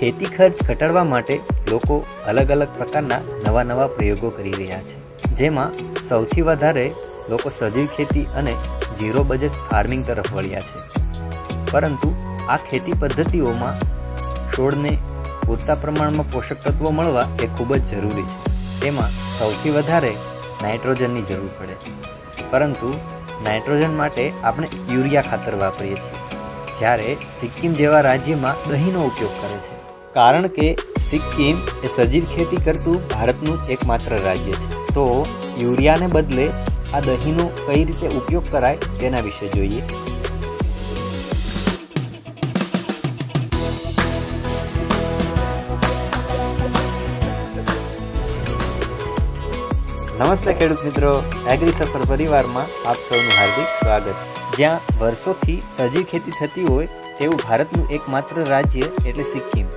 ખેતી ખર્ચ ઘટાડવા માટે લોકો અલગ અલગ પ્રકારના નવા નવા પ્રયોગો કરી રહ્યા છે. જેમાં સૌથી વધારે લોકો સજીવ ખેતી અને ઝીરો બજેટ ફાર્મિંગ તરફ વળ્યા છે. પરંતુ આ ખેતી પદ્ધતિઓમાં છોડને પૂરતા પ્રમાણમાં પોષક તત્વો મળવા એ ખૂબ જ જરૂરી છે. તેમાં સૌથી વધારે નાઇટ્રોજનની જરૂર પડે. પરંતુ નાઇટ્રોજન માટે આપણે યુરિયા ખાતર વાપરીએ છીએ. જ્યારે સિક્કિમ જેવા રાજ્યમાં દહીંનો ઉપયોગ કરે છે. કારણ કે સિક્કિમ એ સજીવ ખેતી કરતું ભારતનું એકમાત્ર રાજ્ય છે. તો યુરિયાને બદલે આ દહીંનો કઈ રીતે ઉપયોગ કરાય તેના વિશે જોઈએ. નમસ્તે ખેડૂત મિત્રો. એગ્રી સફર પરિવારમાં આપ સૌનું હાર્દિક સ્વાગત છે. જ્યાં વર્ષોથી સજીવ ખેતી થતી હોય તેવું ભારતનું એકમાત્ર રાજ્ય એટલે સિક્કિમ.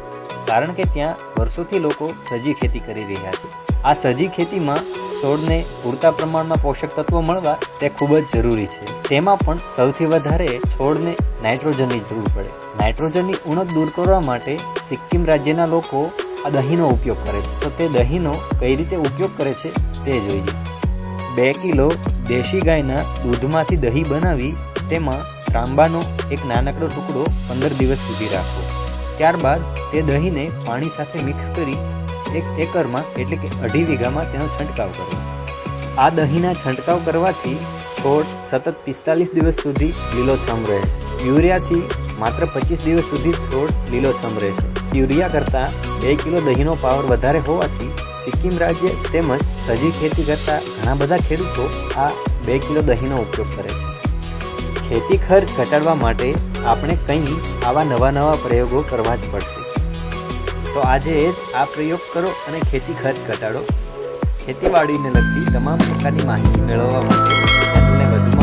કારણ કે ત્યાં વર્ષોથી લોકો સજી ખેતી કરી રહ્યા છે. આ સજી ખેતીમાં છોડને પૂરતા પ્રમાણમાં પોષક તત્વો મળવા તે ખૂબ જ જરૂરી છે. તેમાં પણ સૌથી વધારે છોડને નાઇટ્રોજનની જરૂર પડે. નાઇટ્રોજનની ઉણપ દૂર કરવા માટે સિક્કિમ રાજ્યના લોકો આ દહીંનો ઉપયોગ કરે છે. તો તે દહીંનો કઈ રીતે ઉપયોગ કરે છે તે જોઈએ. બે કિલો દેશી ગાયના દૂધમાંથી દહીં બનાવી તેમાં ત્રાંબાનો એક નાનકડો ટુકડો પંદર દિવસ સુધી રાખવો. ત્યારબાદ તે દહીંને પાણી સાથે મિક્સ કરી એક એકરમાં, એટલે કે અઢી વીઘામાં તેનો છંટકાવ કરવો આ દહીંના છંટકાવ કરવાથી છોડ સતત પિસ્તાલીસ દિવસ સુધી લીલોછમ રહે. યુરિયાથી માત્ર પચીસ દિવસ સુધી છોડ લીલોછમ રહે. યુરિયા કરતાં બે કિલો દહીંનો પાવર વધારે હોવાથી સિક્કિમ રાજ્ય તેમજ સજી ખેતી કરતા ઘણા બધા ખેડૂતો આ બે કિલો દહીંનો ઉપયોગ કરે છે. ખેતી ખર્ચ ઘટાડવા માટે આપણે કંઈ આવા નવા નવા પ્રયોગો કરવા જ પડશે. તો આજે આ પ્રયોગ કરો અને ખેતી ખર્ચ ઘટાડો. ખેતીવાડીને લગતી તમામ પ્રકારની માહિતી મેળવવા માટે ચેનલને વધુમાં